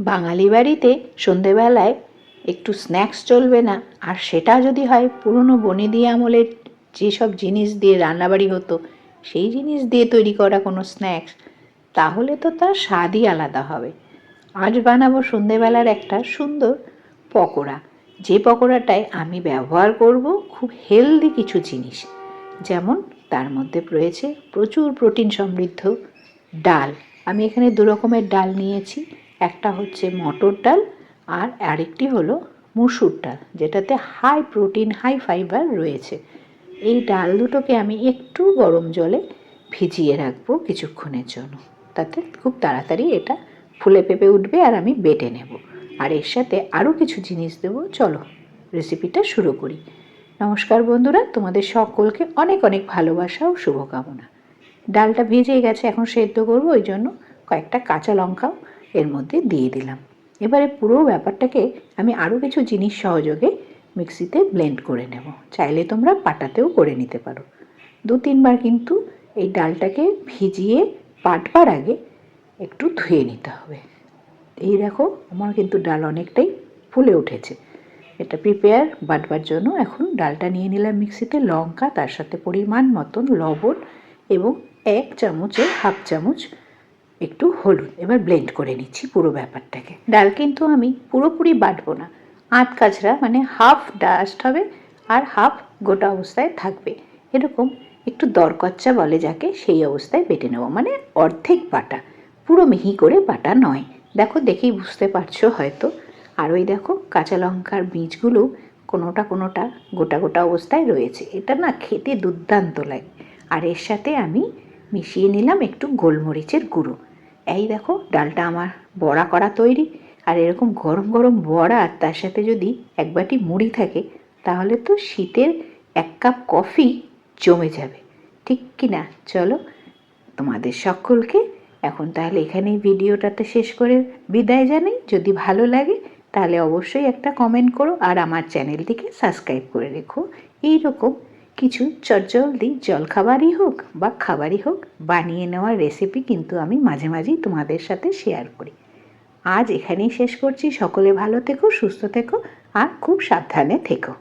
বাঙালি বাড়িতে সন্ধেবেলায় একটু স্ন্যাক্স চলবে না। আর সেটা যদি হয়, পুরনো বনেদি আমলের যেসব জিনিস দিয়ে রান্নাবাড়ি হতো, সেই জিনিস দিয়ে তৈরি করা কোনো স্ন্যাক্স তাহলে তো তার স্বাদই আলাদা হবে। আজ বানাবো সন্ধেবেলার একটা সুন্দর পকোড়া। যে পকোড়াটায় আমি ব্যবহার করব খুব হেলদি কিছু জিনিস। যেমন তার মধ্যে রয়েছে প্রচুর প্রোটিন সমৃদ্ধ ডাল। আমি এখানে দু রকমের ডাল নিয়েছি। একটা হচ্ছে মটর ডাল আর আরেকটি হলো মুসুর ডাল, যেটাতে হাই প্রোটিন হাই ফাইবার রয়েছে। এই ডাল দুটোকে আমি একটু গরম জলে ভিজিয়ে রাখব কিছুক্ষণের জন্য। তাতে খুব তাড়াতাড়ি এটা ফুলে পেঁপে উঠবে আর আমি বেটে নেব। আর এর সাথে আরও কিছু জিনিস দেবো, চলো রেসিপিটা শুরু করি। নমস্কার বন্ধুরা, তোমাদের সকলকে অনেক অনেক ভালোবাসা ও শুভকামনা। ডালটা ভেজে গেছে, এখন সেদ্ধ করব, ওই জন্য কয়েকটা কাঁচা লঙ্কাও এর মধ্যে দিয়ে দিলাম। এবারে পুরো ব্যাপারটাকে আমি আরও কিছু জিনিস সহযোগে মিক্সিতে ব্লেন্ড করে নেব। চাইলে তোমরা পাটাতেও করে নিতে পারো। দু তিনবার কিন্তু এই ডালটাকে ভিজিয়ে পাটবার আগে একটু ধুয়ে নিতে হবে। এই দেখো, আমার কিন্তু ডাল অনেকটাই ফুলে উঠেছে। এটা প্রিপেয়ার বাটবার জন্য এখন ডালটা নিয়ে নিলাম মিক্সিতে। লঙ্কা, তার সাথে পরিমাণ মতন লবণ এবং এক চামচে হাফ চামচ একটু হলুদ, এবার ব্লেন্ড করে নিচ্ছি পুরো ব্যাপারটাকে। ডাল কিন্তু আমি পুরোপুরি বাটবো না। আধ কাছরা মানে হাফ ডাস্ট হবে আর হাফ গোটা অবস্থায় থাকবে। এরকম একটু দরকচ্চা বলে যাকে, সেই অবস্থায় বেটে নেব। মানে অর্ধেক বাটা। পুরো মিহি করে বাটা নয়। দেখো, দেখেই বুঝতে পারছ হয়তো। আর ওই দেখো, কাঁচা লঙ্কার বীজগুলো কোনোটা কোনোটা গোটা গোটা অবস্থায় রয়েছে। এটা না খেতে দুর্দান্ত লাগে। আর এর সাথে আমি মিশিয়ে নিলাম একটু গোলমরিচের গুঁড়ো। এই দেখো, ডালটা আমার বড়া করা তৈরি। আর এরকম গরম গরম বড়া আর তার সাথে যদি এক বাটি মুড়ি থাকে, তাহলে তো শীতের এক কাপ কফি জমে যাবে। ঠিক কি না? চলো, তোমাদের সকলকে এখন তাহলে এখানেই ভিডিওটাতে শেষ করে বিদায় জানাই। যদি ভালো লাগে, তাহলে অবশ্যই একটা কমেন্ট করো আর আমার চ্যানেলটিকে সাবস্ক্রাইব করে রেখো। এই রকম কিছু চটজলদি জলখাবারই হোক বা খাবারই হোক বানিয়ে নেওয়ার রেসিপি কিন্তু আমি মাঝে মাঝেই তোমাদের সাথে শেয়ার করি। আজ এখানেই শেষ করছি। সকলে ভালো থেকো, সুস্থ থেকো আর খুব সাবধানে থেকো।